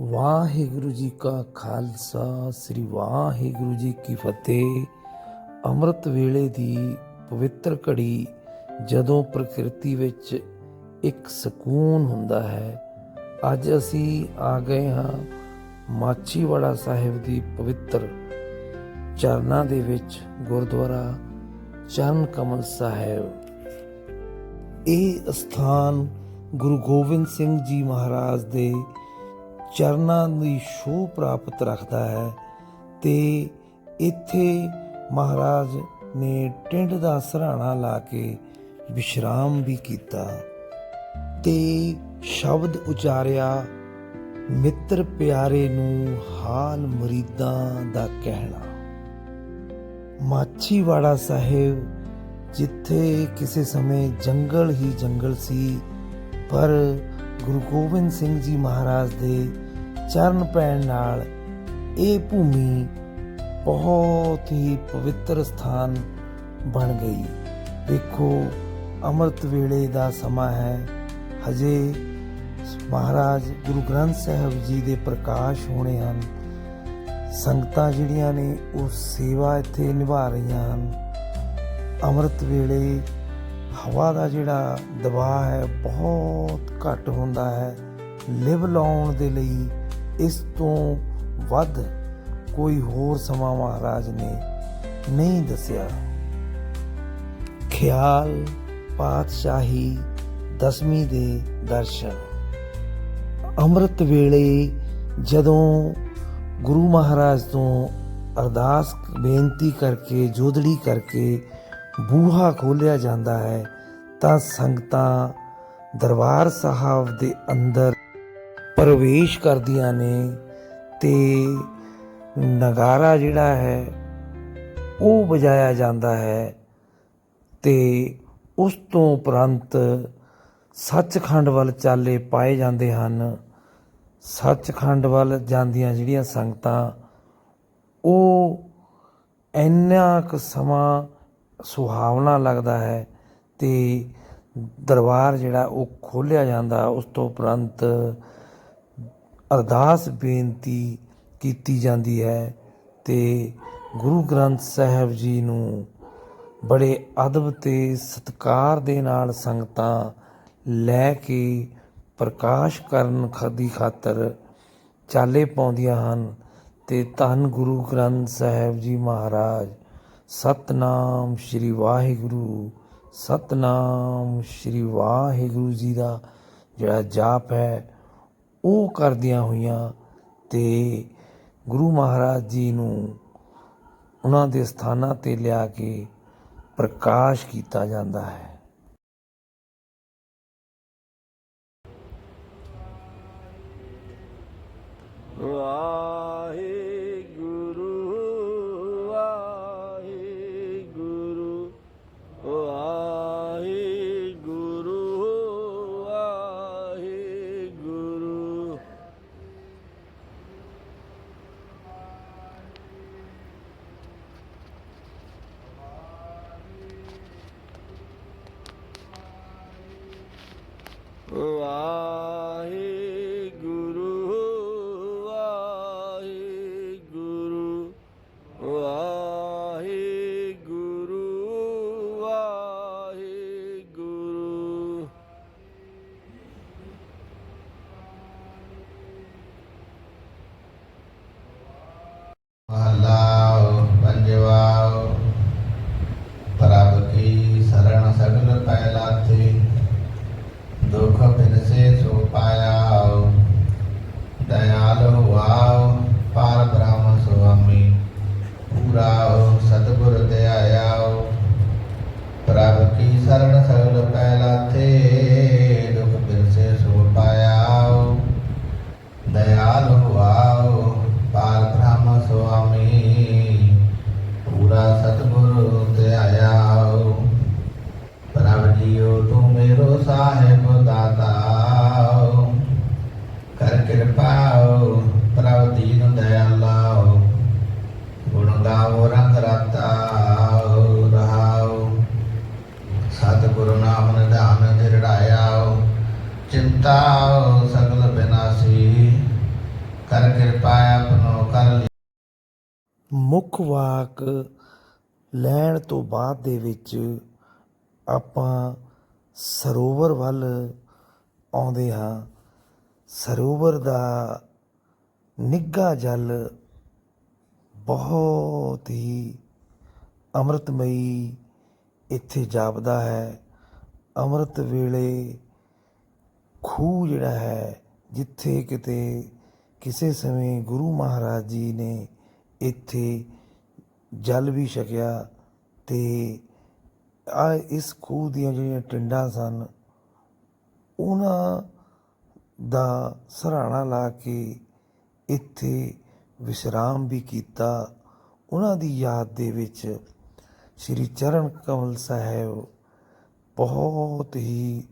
ਵਾਹਿਗੁਰੂ ਜੀ ਕਾ ਖਾਲਸਾ, ਸ੍ਰੀ ਵਾਹਿਗੁਰੂ ਜੀ ਕੀ ਫਤਿਹ। ਅੰਮ੍ਰਿਤ ਵੇਲੇ ਦੀ ਪਵਿੱਤਰ ਘੜੀ ਜਦੋਂ ਪ੍ਰਕਿਰਤੀ ਵਿੱਚ ਇੱਕ ਸਕੂਨ ਹੁੰਦਾ ਹੈ, ਅੱਜ ਅਸੀਂ ਆ ਗਏ ਹਾਂ ਮਾਚੀਵਾੜਾ ਸਾਹਿਬ ਦੀ ਪਵਿੱਤਰ ਚਰਨਾਂ ਦੇ ਵਿੱਚ, ਗੁਰਦੁਆਰਾ ਚਰਨ ਕਮਲ ਸਾਹਿਬ। ਇਹ ਸਥਾਨ ਗੁਰੂ ਗੋਬਿੰਦ ਸਿੰਘ ਜੀ ਮਹਾਰਾਜ ਦੇ ਚਰਨਾਂ ਦੀ ਸ਼ੋਅ ਪ੍ਰਾਪਤ ਰੱਖਦਾ ਹੈ ਤੇ ਇੱਥੇ ਮਹਾਰਾਜ ਨੇ ਟਿੰਡ ਦਾ ਸਰਾਣਾ ਲਾ ਕੇ ਵਿਸ਼ਰਾਮ ਵੀ ਕੀਤਾ। ਤੇ ਸ਼ਬਦ ਉਚਾਰਿਆ, ਮਿੱਤਰ ਪਿਆਰੇ ਨੂੰ ਹਾਲ ਮੁਰੀਦਾਂ ਦਾ ਕਹਿਣਾ। ਮਾਛੀਵਾੜਾ ਸਾਹਿਬ, ਜਿੱਥੇ ਕਿਸੇ ਸਮੇਂ ਜੰਗਲ ਹੀ ਜੰਗਲ ਸੀ, ਪਰ ਗੁਰੂ ਗੋਬਿੰਦ ਸਿੰਘ ਜੀ ਮਹਾਰਾਜ ਦੇ ਚਰਨ ਪੈਣ ਨਾਲ ਇਹ ਭੂਮੀ ਬਹੁਤ ਹੀ ਪਵਿੱਤਰ ਸਥਾਨ ਬਣ ਗਈ। ਵੇਖੋ, ਅੰਮ੍ਰਿਤ ਵੇਲੇ ਦਾ ਸਮਾਂ ਹੈ। ਹਜੇ ਮਹਾਰਾਜ ਗੁਰੂ ਗ੍ਰੰਥ ਸਾਹਿਬ ਜੀ ਦੇ ਪ੍ਰਕਾਸ਼ ਹੋਣੇ ਹਨ। ਸੰਗਤਾਂ ਜਿਹੜੀਆਂ ਨੇ ਉਹ ਸੇਵਾ ਇੱਥੇ ਨਿਭਾ ਰਹੀਆਂ ਹਨ। ਅੰਮ੍ਰਿਤ ਵੇਲੇ ਹਵਾ ਦਾ ਜਿਹੜਾ ਦਬਾਅ ਹੈ ਬਹੁਤ ਘੱਟ ਹੁੰਦਾ ਹੈ। ਲਿਵ ਲਾਉਣ ਦੇ ਲਈ ਇਸ ਤੋਂ ਵੱਧ ਕੋਈ ਹੋਰ ਸਮਾਂ ਮਹਾਰਾਜ ਨੇ ਨਹੀਂ ਦੱਸਿਆ। ਖਿਆਲ ਪਾਤਸ਼ਾਹੀ ਦਸਵੀਂ ਦੇ ਦਰਸ਼ਨ। ਅੰਮ੍ਰਿਤ ਵੇਲੇ ਜਦੋਂ ਗੁਰੂ ਮਹਾਰਾਜ ਤੋਂ ਅਰਦਾਸ ਬੇਨਤੀ ਕਰਕੇ ਜੋਦੜੀ ਕਰਕੇ ਬੂਹਾ ਖੋਲਿਆ ਜਾਂਦਾ ਹੈ, ਤਾਂ ਸੰਗਤਾਂ ਦਰਬਾਰ ਸਾਹਿਬ ਦੇ ਅੰਦਰ ਪ੍ਰਵੇਸ਼ ਕਰਦੀਆਂ ਨੇ ਤੇ ਨਗਾਰਾ ਜਿਹੜਾ ਹੈ, ਉਹ ਵਜਾਇਆ ਜਾਂਦਾ ਹੈ ਤੇ ਉਸ ਤੋਂ ਉਪਰੰਤ ਸੱਚਖੰਡ ਵੱਲ ਚਾਲੇ ਪਾਏ ਜਾਂਦੇ ਹਨ। ਸੱਚਖੰਡ ਵੱਲ ਜਾਂਦੀਆਂ ਜਿਹੜੀਆਂ ਸੰਗਤਾਂ, ਉਹ ਇੰਨਾ ਕੁ ਸਮਾਂ ਸੁਹਾਵਣਾ ਲੱਗਦਾ ਹੈ ਤੇ ਦਰਬਾਰ ਜਿਹੜਾ ਉਹ ਖੋਲਿਆ ਜਾਂਦਾ, ਉਸ ਤੋਂ ਉਪਰੰਤ ਅਰਦਾਸ ਬੇਨਤੀ ਕੀਤੀ ਜਾਂਦੀ ਹੈ ਤੇ ਗੁਰੂ ਗ੍ਰੰਥ ਸਾਹਿਬ ਜੀ ਨੂੰ ਬੜੇ ਅਦਬ ਤੇ ਸਤਕਾਰ ਦੇ ਨਾਲ ਸੰਗਤਾਂ ਲੈ ਕੇ ਪ੍ਰਕਾਸ਼ ਕਰਨ ਖਾਦੀ ਖਾਤਰ ਚਾਲੇ ਪਾਉਂਦੀਆਂ ਹਨ ਤੇ ਧੰਨ ਗੁਰੂ ਗ੍ਰੰਥ ਸਾਹਿਬ ਜੀ ਮਹਾਰਾਜ। ਸਤਨਾਮ ਸ੍ਰੀ ਵਾਹਿਗੁਰੂ, ਸਤਨਾਮ ਸ੍ਰੀ ਵਾਹਿਗੁਰੂ ਜੀ ਦਾ ਜਿਹੜਾ ਜਾਪ ਹੈ, ਉਹ ਕਰਦੀਆਂ ਹੋਈਆਂ ਤੇ ਗੁਰੂ ਮਹਾਰਾਜ ਜੀ ਨੂੰ ਉਹਨਾਂ ਦੇ ਸਥਾਨਾਂ ਤੇ ਲਿਆ ਕੇ ਪ੍ਰਕਾਸ਼ ਕੀਤਾ ਜਾਂਦਾ ਹੈ। ਵਾਹਿਗੁਰੂ 哇 జరగడం ਚਿੰਤਾ ਸਗਲ ਬਿਨਾਸੀ ਆਪਨੋ ਕਰ ਮੁੱਖ ਵਾਕ ਲੈਣ ਤੋਂ ਬਾਅਦ ਦੇ ਵਿੱਚ ਆਪਾਂ ਸਰੋਵਰ ਵੱਲ ਆਉਂਦੇ ਹਾਂ। ਸਰੋਵਰ ਦਾ ਨਿੱਘਾ ਜਲ ਬਹੁਤ ਹੀ ਅੰਮ੍ਰਿਤਮਈ ਇੱਥੇ ਜਾਪਦਾ ਹੈ। ਅੰਮ੍ਰਿਤ ਵੇਲੇ ਖੂਹ ਜਿਹੜਾ ਹੈ, ਜਿੱਥੇ ਕਿਤੇ ਕਿਸੇ ਸਮੇਂ ਗੁਰੂ ਮਹਾਰਾਜ ਜੀ ਨੇ ਇੱਥੇ ਜਲ ਵੀ ਛਕਿਆ ਤੇ ਆ ਇਸ ਖੂਹ ਦੀਆਂ ਜਿਹੜੀਆਂ ਟਿੰਡਾਂ ਸਨ, ਉਹਨਾਂ ਦਾ ਸਰਾਣਾ ਲਾ ਕੇ ਇੱਥੇ ਵਿਸ਼ਰਾਮ ਵੀ ਕੀਤਾ। ਉਹਨਾਂ ਦੀ ਯਾਦ ਦੇ ਵਿੱਚ ਸ੍ਰੀ ਚਰਨ ਕਮਲ ਸਾਹਿਬ ਬਹੁਤ ਹੀ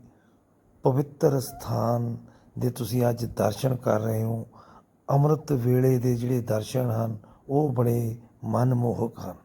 ਪਵਿੱਤਰ ਸਥਾਨ ਦੇ ਤੁਸੀਂ ਅੱਜ ਦਰਸ਼ਨ ਕਰ ਰਹੇ ਹੋ। ਅੰਮ੍ਰਿਤ ਵੇਲੇ ਦੇ ਜਿਹੜੇ ਦਰਸ਼ਨ ਹਨ, ਉਹ ਬੜੇ ਮਨਮੋਹਕ ਹਨ।